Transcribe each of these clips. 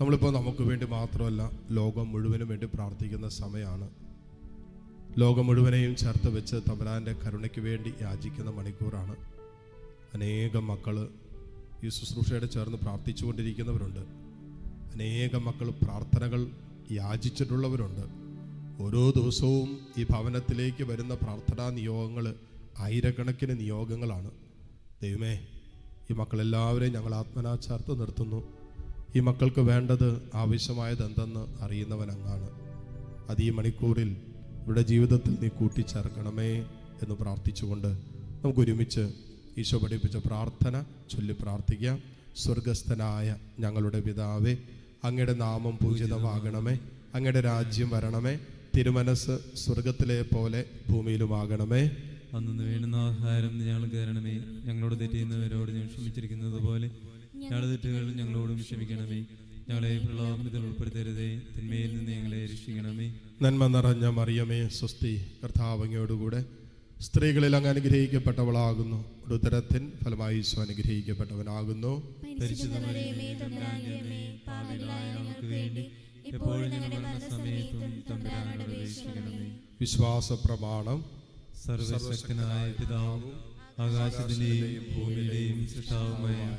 നമ്മളിപ്പോൾ നമുക്ക് വേണ്ടി മാത്രമല്ല ലോകം മുഴുവനും വേണ്ടി പ്രാർത്ഥിക്കുന്ന സമയമാണ് ലോകം മുഴുവനെയും ചേർത്ത് വെച്ച് തമ്പുരാന്റെ കരുണയ്ക്ക് വേണ്ടി യാചിക്കുന്ന മണിക്കൂറാണ്. അനേകം മക്കൾ ഈ ശുശ്രൂഷയുടെ ചേർന്ന് പ്രാർത്ഥിച്ചുകൊണ്ടിരിക്കുന്നവരുണ്ട്. അനേകം മക്കൾ പ്രാർത്ഥനകൾ യാചിച്ചിട്ടുള്ളവരുണ്ട്. ഓരോ ദിവസവും ഈ ഭവനത്തിലേക്ക് വരുന്ന പ്രാർത്ഥനാ നിയോഗങ്ങൾ ആയിരക്കണക്കിന് നിയോഗങ്ങളാണ്. ദൈവമേ ഈ മക്കളെല്ലാവരെയും ഞങ്ങൾ ആത്മനാ ചേർത്ത് നിർത്തുന്നു. ഈ മക്കൾക്ക് വേണ്ടത് ആവശ്യമായത് എന്തെന്ന് അറിയുന്നവൻ അങ്ങാണ് അത് ഈ മണിക്കൂറിൽ ഇവിടെ ജീവിതത്തിൽ നീ കൂട്ടിച്ചേർക്കണമേ എന്ന് പ്രാർത്ഥിച്ചുകൊണ്ട് നമുക്ക് ഒരുമിച്ച് ഈശോ പഠിപ്പിച്ച പ്രാർത്ഥന ചൊല്ലി പ്രാർത്ഥിക്കാം. സ്വർഗസ്ഥനായ ഞങ്ങളുടെ പിതാവേ അങ്ങയുടെ നാമം പൂജിതമാകണമേ അങ്ങയുടെ രാജ്യം വരണമേ തിരുമനസ് സ്വർഗത്തിലെ പോലെ ഭൂമിയിലുമാകണമേ. അന്ന് വേണ്ടുന്ന ആഹാരം ഞങ്ങൾ തരണമേ. ഞങ്ങളോട് തെറ്റിയുന്നവരോട് ഞാൻ ക്ഷമിച്ചിരിക്കുന്നത് പോലെ ഞങ്ങളുടെ തെറ്റുകൾ ഞങ്ങളോടും ക്ഷമിക്കണമേ. ഞങ്ങളെ പ്രലോഭനത്തിൽ ഉൾപ്പെടുത്തരുതേ. തിന്മയിൽ നിന്ന് ഞങ്ങളെ രക്ഷിക്കണമേ. നന്മ നിറഞ്ഞ മറിയമേ സ്വസ്തി കർത്താവങ്ങയോടുകൂടെ സ്ത്രീകളിൽ അങ്ങ് അനുഗ്രഹിക്കപ്പെട്ടവളാകുന്നു. ഉദരത്തിൻ ഫലമായി ഈശോ അനുഗ്രഹിക്കപ്പെട്ടവനാകുന്നു. വിശ്വാസ പ്രമാണം സർവശക്തനായ പിതാവും ആകാശത്തിന്റെയും ഭൂമിയുടെയും സൃഷ്ടാവുമായ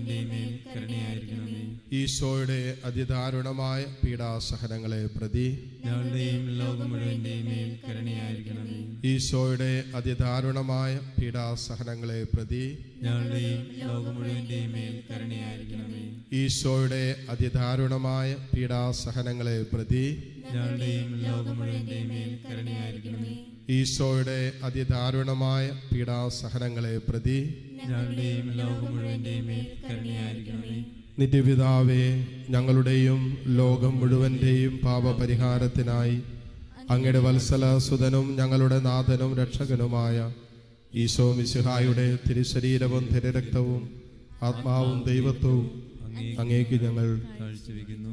മുഴുവന്റെയും മേൽ കരുണയായിരിക്കണമേ. ഈശോയുടെ അതിദാരുണമായ പീഡാസഹനങ്ങളെ പ്രതി ഞങ്ങളുടെയും ലോകം മേൽ കരുണയായിരിക്കണമേ. ഈശോയുടെ അതിദാരുണമായ പീഡാസഹനങ്ങളെ പ്രതി ഞങ്ങളുടെയും ലോകം മേൽ കരുണയായിരിക്കണമേ. ഈശോയുടെ അതിദാരുണമായ പീഡാസഹനങ്ങളെ പ്രതി ഞങ്ങളുടെയും ലോകം മേൽ കരുണയായിരിക്കണമേ. ഈശോയുടെ അതിദാരുണമായ പീഡാസഹനങ്ങളെ പ്രതി ഞങ്ങളുടെയും ലോകം മുഴുവന്റെയും നിത്യപിതാവേ ഞങ്ങളുടെയും ലോകം മുഴുവന്റെയും പാപപരിഹാരത്തിനായി അങ്ങയുടെ വത്സല സുതനും ഞങ്ങളുടെ നാഥനും രക്ഷകനുമായ ഈശോ മിശിഹായുടെ തിരുശരീരവും തിരുരക്തവും ആത്മാവും ദൈവത്വവും അങ്ങേക്ക് ഞങ്ങൾ കാഴ്ചവെക്കുന്നു.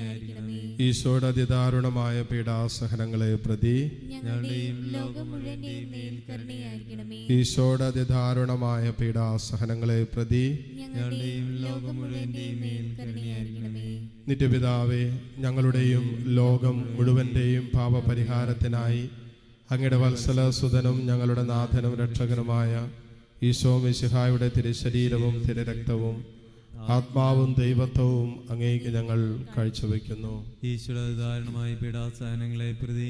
ഈശോയുടെ അതിദാരുണമായ പീഡാസഹനങ്ങളെ പ്രതി ഈശോയുടെ അതിദാരുണമായ പീഡാസഹനങ്ങളെ പ്രതി നിത്യപിതാവേ ഞങ്ങളുടെയും ലോകം മുഴുവന്റെയും പാപപരിഹാരത്തിനായി അങ്ങയുടെ വത്സല സുതനും ഞങ്ങളുടെ നാഥനും രക്ഷകനുമായ ഈശോ മിശിഹായുടെ തിരുശരീരവും തിരുരക്തവും ആത്മാവും ദൈവത്വവും അങ്ങേക്ക് ഞങ്ങൾ കാഴ്ചവെക്കുന്നു. ഈശ്വര ധാരണമായ പീഡാസഹനങ്ങളെ പ്രതി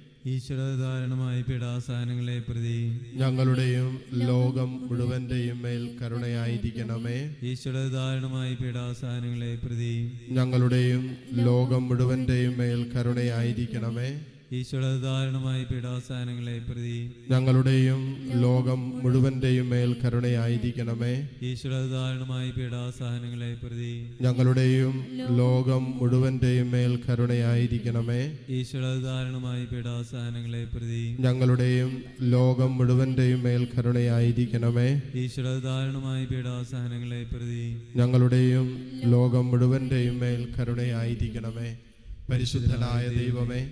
ഈശ്വര ധാരണമായ പീഡാസഹനങ്ങളെ പ്രതി. ഞങ്ങളുടെയും ലോകം മുഴുവന്റെയും മേൽ കരുണയായിരിക്കണമേ. ഈശ്വരധാരണമായി ധാരണമായ പീഡാസഹനങ്ങളെ പ്രതി. ഞങ്ങളുടെയും ലോകം മുഴുവന്റെയും മേൽ കരുണയായിരിക്കണമേ. ഈശ്വര ധാരണമായ പീഡാസഹനങ്ങളെ പ്രതി. ഞങ്ങളുടെയും ലോകം മുഴുവന്റെയും മേൽ കരുണയായിരിക്കണമേ. ഈശ്വര ധാരണമായ പീഡാസഹനങ്ങളെ പ്രതി. ഞങ്ങളുടെയും ലോകം മുഴുവന്റെയും മേൽ കരുണയായിരിക്കണമേ. ഈശ്വര ധാരണമായ പീഡാസഹനങ്ങളെ പ്രതി. ഞങ്ങളുടെയും ലോകം മുഴുവന്റെയും മേൽ കരുണയായിരിക്കണമേ. ഈശ്വര ധാരണമായ പീഡാസഹനങ്ങളെ പ്രതി. ഞങ്ങളുടെയും ലോകം മുഴുവന്റെയും മേൽ കരുണയായിരിക്കണമേ. പരിശുദ്ധനായ ദൈവമേ